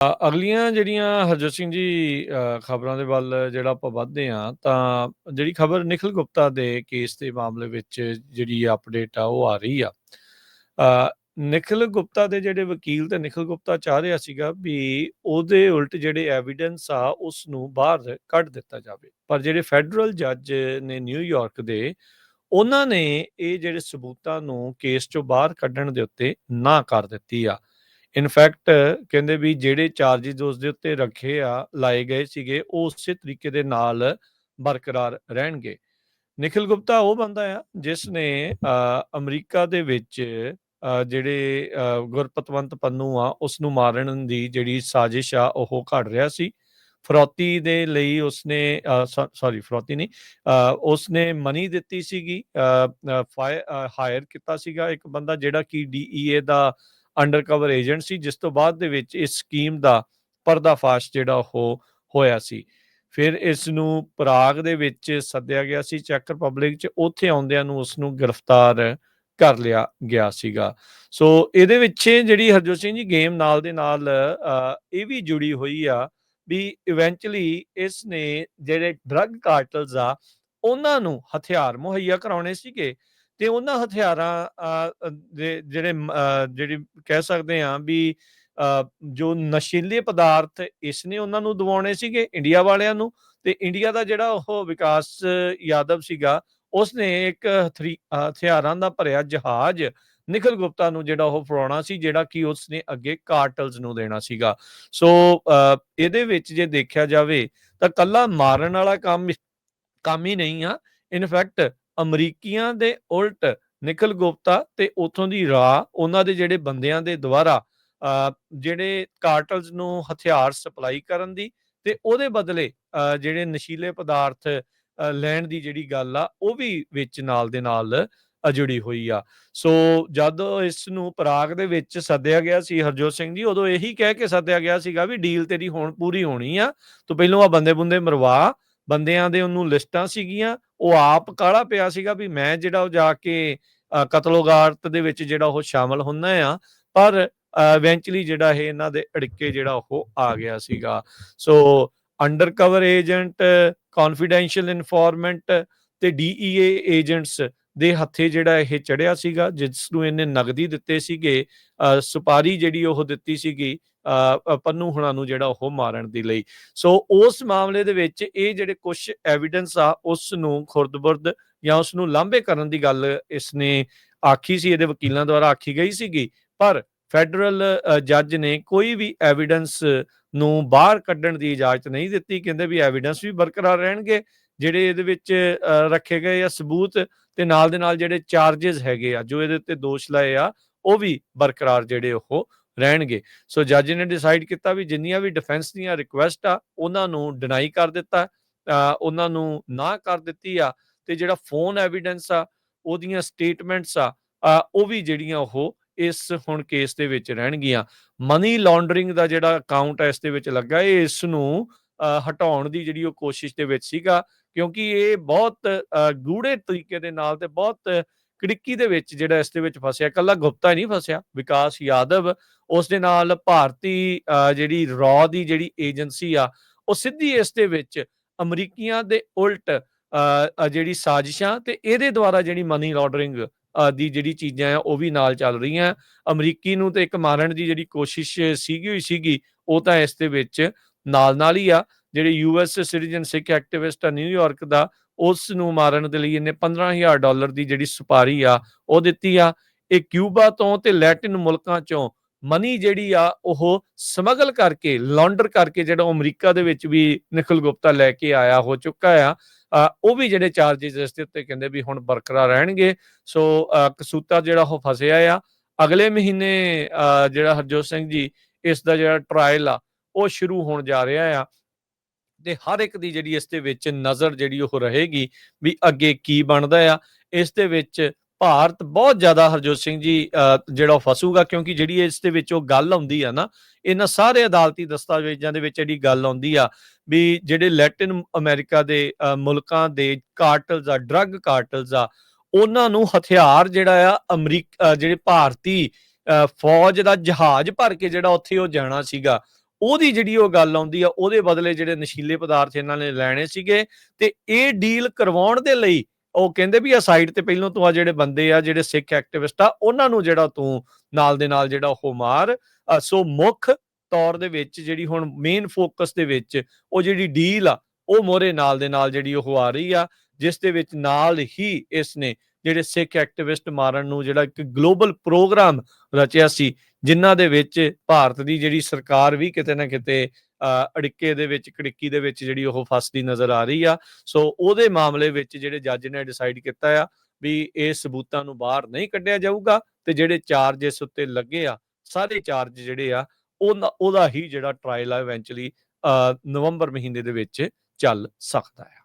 ਅਗਲੀਆਂ ਜਿਹੜੀਆਂ ਹਰਜੋਤ ਸਿੰਘ ਜੀ ਖਬਰਾਂ ਦੇ ਵੱਲ ਜਿਹੜਾ ਆਪਾਂ ਵੱਧਦੇ ਹਾਂ ਤਾਂ ਜਿਹੜੀ ਖਬਰ ਨਿਖਿਲ ਗੁਪਤਾ ਦੇ ਕੇਸ ਦੇ ਮਾਮਲੇ ਵਿੱਚ ਜਿਹੜੀ ਅਪਡੇਟ ਆ ਉਹ ਆ ਰਹੀ ਆ। ਅ, ਨਿਖਿਲ ਗੁਪਤਾ ਦੇ ਜਿਹੜੇ ਵਕੀਲ ਤੇ ਨਿਖਿਲ ਗੁਪਤਾ ਚਾਹ ਰਿਹਾ ਸੀਗਾ ਵੀ ਉਹਦੇ ਉਲਟ ਜਿਹੜੇ ਐਵੀਡੈਂਸ ਆ ਉਸ ਨੂੰ ਬਾਹਰ ਕੱਢ ਦਿੱਤਾ ਜਾਵੇ। ਪਰ ਜਿਹੜੇ ਫੈਡਰਲ ਜੱਜ ਨੇ ਨਿਊਯਾਰਕ ਦੇ ਉਹਨਾਂ ਨੇ ਇਹ ਜਿਹੜੇ ਸਬੂਤਾਂ ਨੂੰ ਕੇਸ ਚੋਂ ਬਾਹਰ ਕੱਢਣ ਦੇ ਉੱਤੇ ਨਾ ਕਰ ਦਿੱਤੀ ਆ। ਇਨਫੈਕਟ ਕਹਿੰਦੇ ਵੀ ਜਿਹੜੇ ਚਾਰजेस ਉਸ ਦੇ ਉੱਤੇ ਰੱਖੇ ਆ ਲਾਏ ਗਏ ਸੀਗੇ ਉਹ ਉਸੇ ਤਰੀਕੇ ਦੇ ਨਾਲ ਬਰਕਰਾਰ ਰਹਿਣਗੇ। ਨਿਖਿਲ ਗੁਪਤਾ ਉਹ ਬੰਦਾ ਆ ਜਿਸ ਨੇ ਅਮਰੀਕਾ ਦੇ ਵਿੱਚ ਜਿਹੜੇ ਗੁਰਪਤਵੰਤ ਪੰਨੂ ਆ ਉਸ ਨੂੰ ਮਾਰਨ ਦੀ ਜਿਹੜੀ ਸਾਜ਼ਿਸ਼ ਆ ਉਹ ਘੜ ਰਿਹਾ ਸੀ। ਫਰੋਤੀ ਦੇ ਲਈ ਉਸਨੇ ਸੌਰੀ ਫਰੋਤੀ ਨਹੀਂ ਅ, ਉਸਨੇ ਮਨੀ ਦਿੱਤੀ ਸੀਗੀ ਹਾਇਰ ਕੀਤਾ ਸੀਗਾ ਇੱਕ ਬੰਦਾ ਜਿਹੜਾ ਕਿ ਡੀਈਏ ਦਾ ਅੰਡਰਕਵਰ ਏਜੰਟ ਸੀ, ਜਿਸ ਤੋਂ ਬਾਅਦ ਦੇ ਵਿੱਚ ਇਸ ਸਕੀਮ ਦਾ ਪਰਦਾਫਾਸ਼ ਜਿਹੜਾ ਉਹ ਹੋਇਆ ਸੀ। ਫਿਰ ਇਸ ਨੂੰ ਪ੍ਰਾਗ ਦੇ ਵਿੱਚ ਸੱਦਿਆ ਗਿਆ ਸੀ ਚੈੱਕ ਰਿਪਬਲਿਕ 'ਚ, ਉੱਥੇ ਆਉਂਦਿਆਂ ਨੂੰ ਉਸ ਨੂੰ ਗ੍ਰਿਫਤਾਰ ਕਰ ਲਿਆ ਗਿਆ ਸੀਗਾ। ਸੋ ਇਹਦੇ ਵਿੱਚ ਜਿਹੜੀ ਹਰਜੋਤ ਸਿੰਘ ਜੀ ਗੇਮ ਨਾਲ ਦੇ ਨਾਲ ਇਹ ਵੀ ਜੁੜੀ ਹੋਈ ਆ ਵੀ ਇਵੈਂਚੁਅਲੀ ਇਸ ਨੇ ਜਿਹੜੇ ਡਰੱਗ ਕਾਰਟਲਸ ਆ, ਉਹਨਾਂ ਨੂੰ ਹਥਿਆਰ ਮੁਹੱਈਆ ਕਰਾਉਣੇ ਸੀਗੇ। ਤੇ ਉਹਨਾਂ ਹਥਿਆਰਾਂ ਅ, ਦੇ ਜਿਹੜੇ ਜਿਹੜੀ ਕਹਿ ਸਕਦੇ ਆ ਵੀ ਜੋ ਨਸ਼ੀਲੇ ਪਦਾਰਥ ਇਸ ਨੇ ਉਹਨਾਂ ਨੂੰ ਦਿਵਾਉਣੇ ਸੀਗੇ ਇੰਡੀਆ ਵਾਲਿਆਂ ਨੂੰ ਤੇ ਇੰਡੀਆ ਦਾ ਜਿਹੜਾ ਉਹ ਵਿਕਾਸ ਯਾਦਵ ਸੀਗਾ ਉਸਨੇ ਇੱਕ ਹਥਰੀ- ਹਥਿਆਰਾਂ ਦਾ ਭਰਿਆ ਜਹਾਜ਼ ਨਿਖਿਲ ਗੁਪਤਾ ਨੂੰ ਜਿਹੜਾ ਉਹ ਫੜਾਉਣਾ ਸੀ ਜਿਹੜਾ ਕਿ ਉਸਨੇ ਅੱਗੇ ਕਾਰਟਲਸ ਨੂੰ ਦੇਣਾ ਸੀਗਾ। ਸੋ ਇਹਦੇ ਵਿੱਚ ਜੇ ਦੇਖਿਆ ਜਾਵੇ ਤਾਂ ਕੱਲਾ ਮਾਰਨ ਵਾਲਾ ਕੰਮ ਕੰਮ ਹੀ ਨਹੀਂ ਆ। ਇਨਫੈਕਟ ਅਮਰੀਕੀਆਂ ਦੇ ਉਲਟ ਨਿਖਿਲ ਗੁਪਤਾ ਤੇ ਉਥੋਂ ਦੀ ਰਾਹ ਉਹਨਾਂ ਦੇ ਜਿਹੜੇ ਬੰਦਿਆਂ ਦੇ ਦੁਆਰਾ ਅ, ਜਿਹੜੇ ਕਾਰਟਲਸ ਨੂੰ ਹਥਿਆਰ ਸਪਲਾਈ ਕਰਨ ਦੀ ਤੇ ਉਹਦੇ ਬਦਲੇ ਜਿਹੜੇ ਨਸ਼ੀਲੇ ਪਦਾਰਥ ਲੈਣ ਦੀ ਜਿਹੜੀ ਗੱਲ ਆ ਉਹ ਵੀ ਵਿੱਚ ਨਾਲ ਦੇ ਨਾਲ ਜੁੜੀ ਹੋਈ ਆ। ਸੋ ਜਦ ਇਸ ਨੂੰ ਪ੍ਰਾਗ ਦੇ ਵਿੱਚ ਸੱਦਿਆ ਗਿਆ ਸੀ ਹਰਜੋਤ ਸਿੰਘ ਜੀ ਉਦੋਂ ਇਹੀ ਕਹਿ ਕੇ ਸੱਦਿਆ ਗਿਆ ਸੀਗਾ ਵੀ ਡੀਲ ਤੇਰੀ ਹੁਣ ਪੂਰੀ ਹੋਣੀ ਆ ਤੂੰ ਪਹਿਲਾਂ ਆ ਬੰਦੇ ਬੁੰਦੇ ਮਰਵਾ ਬੰਦਿਆਂ ਦੇ ਉਹਨੂੰ ਲਿਸਟਾਂ ਸੀਗੀਆਂ ਉਹ ਆਪ ਕਾਲਾ ਪਿਆ ਸੀਗਾ ਵੀ ਮੈਂ ਜਿਹੜਾ ਉਹ ਜਾ ਕੇ ਅ, ਕਤਲੋਗਾਰਤ ਦੇ ਵਿੱਚ ਜਿਹੜਾ ਉਹ ਸ਼ਾਮਲ ਹੁੰਦਾ ਆ ਪਰ ਇਵੈਂਚੁਅਲੀ ਜਿਹੜਾ ਇਹ ਇਹਨਾਂ ਦੇ ਅੜਿੱਕੇ ਜਿਹੜਾ ਉਹ ਆ ਗਿਆ ਸੀਗਾ। So undercover agent confidential informant ਤੇ ਡੀਈਏ ਏਜੰਟਸ ਦੇ ਹੱਥੇ ਜਿਹੜਾ ਇਹ ਚੜਿਆ ਸੀਗਾ ਜਿਸ ਨੂੰ ਇਹਨੇ ਨਗਦੀ ਦਿੱਤੇ ਸੀਗੇ ਸੁਪਾਰੀ ਜਿਹੜੀ ਉਹ ਦਿੱਤੀ ਸੀਗੀ ਪੰਨੂ ਹੁਣਾਂ ਨੂੰ ਜਿਹੜਾ ਉਹ ਮਾਰਨ ਦੇ ਲਈ। ਸੋ ਉਸ ਮਾਮਲੇ ਦੇ ਵਿੱਚ ਇਹ ਜਿਹੜੇ ਕੁਝ ਐਵੀਡੈਂਸ ਆ ਉਸ ਨੂੰ ਖੁਰਦ-ਬੁਰਦ ਜਾਂ ਉਸ ਨੂੰ ਲਾਂਭੇ ਕਰਨ ਦੀ ਗੱਲ ਇਸ ਨੇ ਆਖੀ ਸੀ, ਇਹਦੇ ਵਕੀਲਾਂ ਦੁਆਰਾ ਆਖੀ ਗਈ ਸੀਗੀ। ਪਰ ਫੈਡਰਲ ਜੱਜ ਨੇ ਕੋਈ ਵੀ ਐਵੀਡੈਂਸ ਨੂੰ ਬਾਹਰ ਕੱਢਣ ਦੀ ਇਜਾਜ਼ਤ ਨਹੀਂ ਦਿੱਤੀ, ਕਹਿੰਦੇ ਵੀ ਐਵੀਡੈਂਸ ਵੀ ਬਰਕਰਾਰ ਰਹਿਣਗੇ। ਜਿਹੜੇ ਇਹਦੇ ਵਿੱਚ ਰੱਖੇ ਗਏ ਆ ਸਬੂਤ ਤੇ ਨਾਲ ਦੇ ਨਾਲ ਜਿਹੜੇ ਚਾਰजेस ਹੈਗੇ ਆ ਜੋ ਇਹਦੇ ਉੱਤੇ ਦੋਸ਼ ਲਾਏ ਆ ਉਹ ਵੀ ਬਰਕਰਾਰ ਜਿਹੜੇ ਉਹ ਰਹਿਣਗੇ। ਸੋ ਜੱਜ ਨੇ ਡਿਸਾਈਡ ਕੀਤਾ ਵੀ ਜਿੰਨੀਆਂ ਵੀ ਡਿਫੈਂਸ ਦੀਆਂ ਰਿਕੁਐਸਟ ਆ ਉਹਨਾਂ ਨੂੰ ਡਿਨਾਈ ਕਰ ਦਿੱਤਾ ਉਹਨਾਂ ਨੂੰ ਨਾ ਕਰ ਦਿੱਤੀ ਆ ਤੇ ਜਿਹੜਾ ਫੋਨ ਐਵੀਡੈਂਸ ਆ ਉਹਦੀਆਂ ਸਟੇਟਮੈਂਟਸ ਆ ਉਹ ਵੀ ਜਿਹੜੀਆਂ ਉਹ ਇਸ ਹੁਣ ਕੇਸ ਦੇ ਵਿੱਚ ਰਹਿਣਗੀਆਂ। ਮਨੀ ਲਾਂਡਰਿੰਗ ਦਾ ਜਿਹੜਾ ਅਕਾਊਂਟ ਹੈ ਇਸ ਦੇ ਵਿੱਚ ਲੱਗਾ ਇਹ ਇਸ ਨੂੰ ਅ, ਹਟਾਉਣ ਦੀ ਜਿਹੜੀ ਉਹ ਕੋਸ਼ਿਸ਼ ਦੇ ਵਿੱਚ ਸੀਗਾ ਕਿਉਂਕਿ ਇਹ ਬਹੁਤ ਅ, ਗੂੜੇ ਤਰੀਕੇ ਦੇ ਨਾਲ ਤੇ ਬਹੁਤ ਕੜਿੱਕੀ ਦੇ ਵਿੱਚ ਜਿਹੜਾ ਇਸ ਦੇ ਵਿੱਚ ਫਸਿਆ ਕੱਲਾ ਗੁਪਤਾ ਹੀ ਨਹੀਂ ਫਸਿਆ ਵਿਕਾਸ ਯਾਦਵ ਉਸ ਦੇ ਨਾਲ ਭਾਰਤੀ ਅ, ਜਿਹੜੀ ਰॉ ਦੀ ਜਿਹੜੀ ਏਜੰਸੀ ਆ ਉਹ ਸਿੱਧੀ ਇਸ ਦੇ ਵਿੱਚ ਅਮਰੀਕੀਆਂ ਦੇ ਉਲਟ ਅ, ਜਿਹੜੀ ਸਾਜ਼ਿਸ਼ਾਂ ਤੇ ਇਹਦੇ ਦੁਆਰਾ ਜਿਹੜੀ ਮਨੀ ਲਾਂਡਰਿੰਗ ਦੀ ਜਿਹੜੀ ਚੀਜ਼ਾਂ ਆ ਉਹ ਵੀ ਨਾਲ ਚੱਲ ਰਹੀਆਂ। ਅਮਰੀਕੀ ਨੂੰ ਤੇ ਇੱਕ ਮਾਰਨ ਦੀ ਜਿਹੜੀ ਕੋਸ਼ਿਸ਼ ਸੀਗੀ ਹੋਈ ਸੀਗੀ ਉਹ ਤਾਂ ਇਸ ਦੇ ਵਿੱਚ ਨਾਲ ਨਾਲ ਹੀ ਆ। ਜਿਹੜੇ ਯੂਐਸ ਸਿਟੀਜ਼ਨ ਸਿੱਖ ਐਕਟਿਵਿਸਟ ਆ ਨਿਊਯਾਰਕ ਦਾ ਉਸ ਨੂੰ ਮਾਰਨ ਦੇ ਲਈ ਇਹਨੇ 15000 ਡਾਲਰ ਦੀ ਜਿਹੜੀ ਸੁਪਾਰੀ ਆ, ਉਹ ਦਿੱਤੀ ਆ। ਇਹ ਕਿਊਬਾ ਤੋਂ ਤੇ ਲੈਟਿਨ ਮੁਲਕਾਂ ਚੋਂ ਮਨੀ ਜਿਹੜੀ ਆ, ਉਹ ਸਮਗਲ ਕਰਕੇ, ਲਾਂਡਰ ਕਰਕੇ ਜਿਹੜਾ ਅਮਰੀਕਾ ਦੇ ਵਿੱਚ ਵੀ ਨਿਖਿਲ ਗੁਪਤਾ ਲੈ ਕੇ ਆਇਆ ਹੋ ਚੁੱਕਾ ਆ। ਉਹ ਵੀ ਜਿਹੜੇ ਚਾਰजेस ਇਸ ਦੇ ਉੱਤੇ ਕਹਿੰਦੇ ਵੀ ਹੁਣ ਬਰਕਰਾਰ ਰਹਿਣਗੇ। ਸੋ ਕਸੂਤਾ ਜਿਹੜਾ ਉਹ ਫਸਿਆ ਆ। ਅਗਲੇ ਮਹੀਨੇ ਜਿਹੜਾ ਹਰਜੋਤ ਸਿੰਘ ਜੀ, ਇਸ ਦਾ ਜਿਹੜਾ ਟ੍ਰਾਇਲ ਆ, ਉਹ ਸ਼ੁਰੂ ਹੋਣ ਜਾ ਰਿਹਾ ਆ। ਤੇ ਹਰ ਇੱਕ ਦੀ ਜਿਹੜੀ ਇਸ ਦੇ ਵਿੱਚ ਨਜ਼ਰ ਜਿਹੜੀ ਉਹ ਰਹੇਗੀ ਵੀ ਅੱਗੇ ਕੀ ਬਣਦਾ ਆ। ਇਸ ਦੇ ਵਿੱਚ ਭਾਰਤ ਬਹੁਤ ਜ਼ਿਆਦਾ ਹਰਜੋਤ ਸਿੰਘ ਜੀ ਜਿਹੜਾ ਉਹ ਫਸੂਗਾ ਕਿਉਂਕਿ ਜਿਹੜੀ ਇਸ ਦੇ ਵਿੱਚ ਉਹ ਗੱਲ ਆਉਂਦੀ ਆ ਨਾ ਇਹਨਾਂ ਸਾਰੇ ਅਦਾਲਤੀ ਦਸਤਾਵੇਜ਼ਾਂ ਦੇ ਵਿੱਚ ਜਿਹੜੀ ਗੱਲ ਆਉਂਦੀ ਆ ਵੀ ਜਿਹੜੇ ਲੈਟਿਨ ਅਮਰੀਕਾ ਦੇ ਅ, ਮੁਲਕਾਂ ਦੇ ਕਾਰਟਲਸ ਆ ਡਰੱਗ ਕਾਰਟਲਸ ਆ ਉਹਨਾਂ ਨੂੰ ਹਥਿਆਰ ਜਿਹੜਾ ਆ ਅਮਰੀਕਾ ਜਿਹੜੇ ਭਾਰਤੀ ਅ, ਫੌਜ ਦਾ ਜਹਾਜ਼ ਭਰ ਕੇ ਜਿਹੜਾ ਉੱਥੇ ਉਹ ਜਾਣਾ ਸੀਗਾ। ਉਹਦੀ ਜਿਹੜੀ ਉਹ ਗੱਲ ਆਉਂਦੀ ਆ, ਉਹਦੇ ਬਦਲੇ ਜਿਹੜੇ ਨਸ਼ੀਲੇ ਪਦਾਰਥ ਇਹਨਾਂ ਨੇ ਲੈਣੇ ਸੀਗੇ ਤੇ ਇਹ ਡੀਲ ਕਰਵਾਉਣ ਦੇ ਲਈ ਉਹ ਕਹਿੰਦੇ ਵੀ ਆ ਸਾਈਡ ਤੇ ਪਹਿਲਾਂ ਤੋਂ ਆ ਜਿਹੜੇ ਬੰਦੇ ਆ, ਜਿਹੜੇ ਸਿੱਖ ਐਕਟਿਵਿਸਟ ਆ, ਉਹਨਾਂ ਨੂੰ ਜਿਹੜਾ ਤੂੰ ਨਾਲ ਦੇ ਨਾਲ ਜਿਹੜਾ ਉਹ ਮਾਰ। ਸੋ ਮੁੱਖ ਤੌਰ ਦੇ ਵਿੱਚ ਜਿਹੜੀ ਹੁਣ ਮੇਨ ਫੋਕਸ ਦੇ ਵਿੱਚ ਉਹ ਜਿਹੜੀ ਡੀਲ ਆ, ਉਹ ਮੋਰੇ ਨਾਲ ਦੇ ਨਾਲ ਜਿਹੜੀ ਉਹ ਆ ਰਹੀ ਆ, ਜਿਸ ਦੇ ਵਿੱਚ ਨਾਲ ਹੀ ਇਸ ਨੇ ਜਿਹੜੇ ਸਿੱਖ ਐਕਟਿਵਿਸਟ ਮਾਰਨ ਨੂੰ ਜਿਹੜਾ ਇੱਕ ਗਲੋਬਲ ਪ੍ਰੋਗਰਾਮ ਰਚਿਆ ਸੀ ਜਿਨ੍ਹਾਂ ਦੇ ਵਿੱਚ ਭਾਰਤ ਦੀ ਜਿਹੜੀ ਸਰਕਾਰ ਵੀ ਕਿਤੇ ਨਾ ਕਿਤੇ ਅੜਿੱਕੇ ਦੇ ਵਿੱਚ, ਕੜਿੱਕੀ ਦੇ ਵਿੱਚ ਜਿਹੜੀ ਉਹ ਫਸਦੀ ਨਜ਼ਰ ਆ ਰਹੀ ਆ। ਸੋ ਉਹਦੇ ਮਾਮਲੇ ਵਿੱਚ ਜਿਹੜੇ ਜੱਜ ਨੇ ਡਿਸਾਈਡ ਕੀਤਾ ਆ ਵੀ ਇਹ ਸਬੂਤਾਂ ਨੂੰ ਬਾਹਰ ਨਹੀਂ ਕੱਢਿਆ ਜਾਊਗਾ ਤੇ ਜਿਹੜੇ ਚਾਰਜ ਇਸ ਉੱਤੇ ਲੱਗੇ ਆ, ਸਾਰੇ ਚਾਰਜ ਜਿਹੜੇ ਆ ਉਹਦਾ ਉਹਦਾ ਹੀ ਜਿਹੜਾ ਟ੍ਰਾਇਲ ਆ ਇਵੈਂਚੁਅਲੀ ਨਵੰਬਰ ਮਹੀਨੇ ਦੇ ਵਿੱਚ ਚੱਲ ਸਕਦਾ ਹੈ